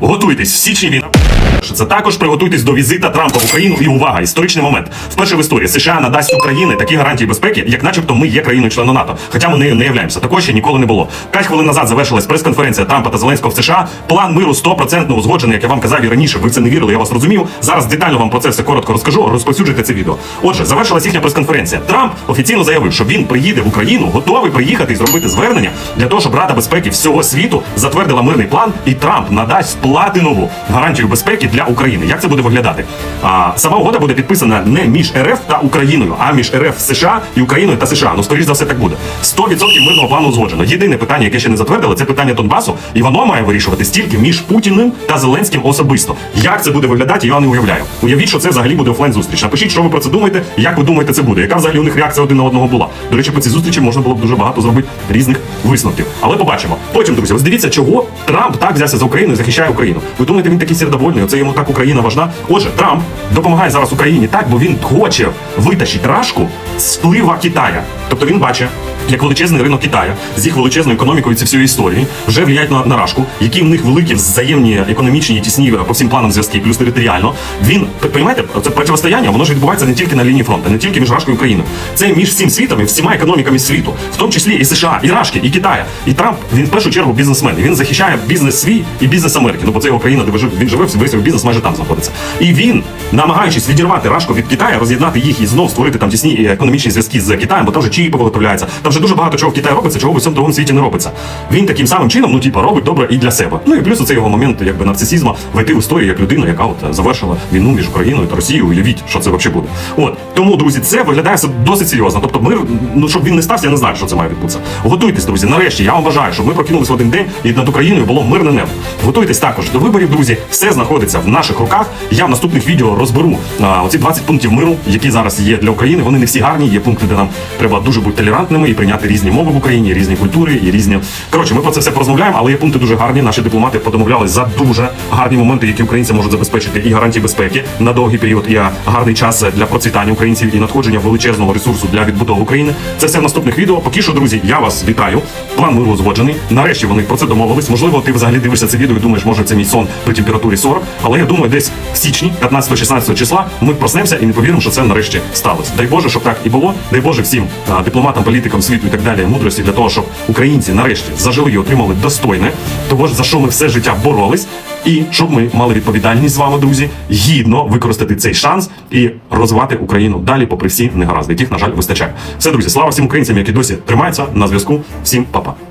готуйтесь, в січні війна. Це також приготуйтесь до візита Трампа в Україну і увага, історичний момент. Вперше в історії США надасть Україні такі гарантії безпеки, як начебто ми є країною членом НАТО. Хоча ми нею не являємося. Такого ще ніколи не було. П'ять хвилин назад завершилась прес-конференція Трампа та Зеленського в США. План миру 100% узгоджений, як я вам казав і раніше. Ви це не вірили, я вас розумів. Зараз детально вам про це все коротко розкажу. Розповсюджуйте це відео. Отже, завершилась їхня прес-конференція. Трамп офіційно заявив, що він приїде в Україну, готовий приїхати і зробити звернення для того, щоб Рада безпеки всього світу затвердила мирний план, і Трамп надасть платинову гарантію безпеки для України. Як це буде виглядати? А, сама угода буде підписана не між РФ та Україною, а між РФ США і Україною та США. Ну, скоріш за все, так буде. 100% мирного плану узгоджено. Єдине питання, яке ще не затвердили, це питання Донбасу, і воно має вирішуватись тільки між Путіним та Зеленським особисто. Як це буде виглядати, я не уявляю. Уявіть, що це взагалі буде офлайн зустріч. Напишіть, що ви про це думаєте, як ви думаєте, це буде. Яка взагалі у них реакція один на одного була? До речі, по цій зустрічі можна було б дуже багато зробити різних висновків. Але побачимо. Потім, друзі, ось дивіться, чого Трамп так взявся за Україну і захищає Україну. Ви думаєте, він такий сердовольний? Оце йому так Україна важна. Отже, Трамп допомагає зараз Україні так, бо він хоче витащити рашку з вплива Китая. Тобто він бачить. Як величезний ринок Китая з їх величезною економікою ці всієї історії вже влияють на, на рашку, які в них великі взаємні економічні тісні по всім планам зв'язки, плюс територіально. Він розумієте, це протистояння, воно ж відбувається не тільки на лінії фронту, не тільки між Рашкою і Україною. Це між всім світом і всіма економіками світу, в тому числі і США, і Рашки, і Китая. І Трамп він в першу чергу бізнесмен. Він захищає бізнес свій і бізнес Америки. Ну бо це його країна, де він живе, весь його бізнес майже там знаходиться. І він, намагаючись відірвати Рашку від Китаю, роз'єднати їх і знов створити там тісні е, економічні зв'язки з Китаєм, бо там вже чіпи виготовляються. Там вже дуже багато чого в Китаї робиться, чого в усьому другому світі не робиться. Він таким самим чином, ну типа, робить добре і для себе. Ну і плюс це його момент, якби нарцисізму войти в історію як людина, яка от е, завершила війну між Україною та Росією. Уявіть, що це взагалі буде. От тому, друзі, це виглядає досить серйозно. Тобто, мир, ну щоб він не стався, я не знаю, що це має відбутися. Готуйтесь, друзі. Нарешті я вам бажаю, щоб ми прокинулися в один день і над Україною було мирне небо. Готуйтесь також до виборів, друзі. Все знаходиться в наших руках. Я в наступних відео розберу а, оці 20 пунктів миру, які зараз є для України. Вони не всі гарні. Є пункти, де нам треба дуже бути толерантними і прийняти різні мови в Україні, різні культури і різні. Коротше, ми про це все порозмовляємо, але є пункти дуже гарні. Наші дипломати подомовлялись за дуже гарні моменти, які українці можуть забезпечити і гарантії безпеки на довгий період, і гарний час для процвітання українців і надходження величезного ресурсу для відбудови України. Це все в наступних відео. Поки що, друзі, я вас вітаю. План миру узгоджений. Нарешті вони про це домовились. Можливо, ти взагалі дивишся це відео і думаєш, може це сон при температурі 40. Але я думаю, десь в січні, 15-16 числа, ми проснемося і не повіримо, що це нарешті сталося. Дай Боже, щоб так і було. Дай Боже всім а, дипломатам, політикам світу і так далі, мудрості для того, щоб українці нарешті зажили і отримали достойне того, ж за що ми все життя боролись. І щоб ми мали відповідальність з вами, друзі, гідно використати цей шанс і розвивати Україну далі, попри всі негаразди, яких, на жаль, вистачає. Все, друзі, слава всім українцям, які досі тримаються на зв'язку. Всім па-па.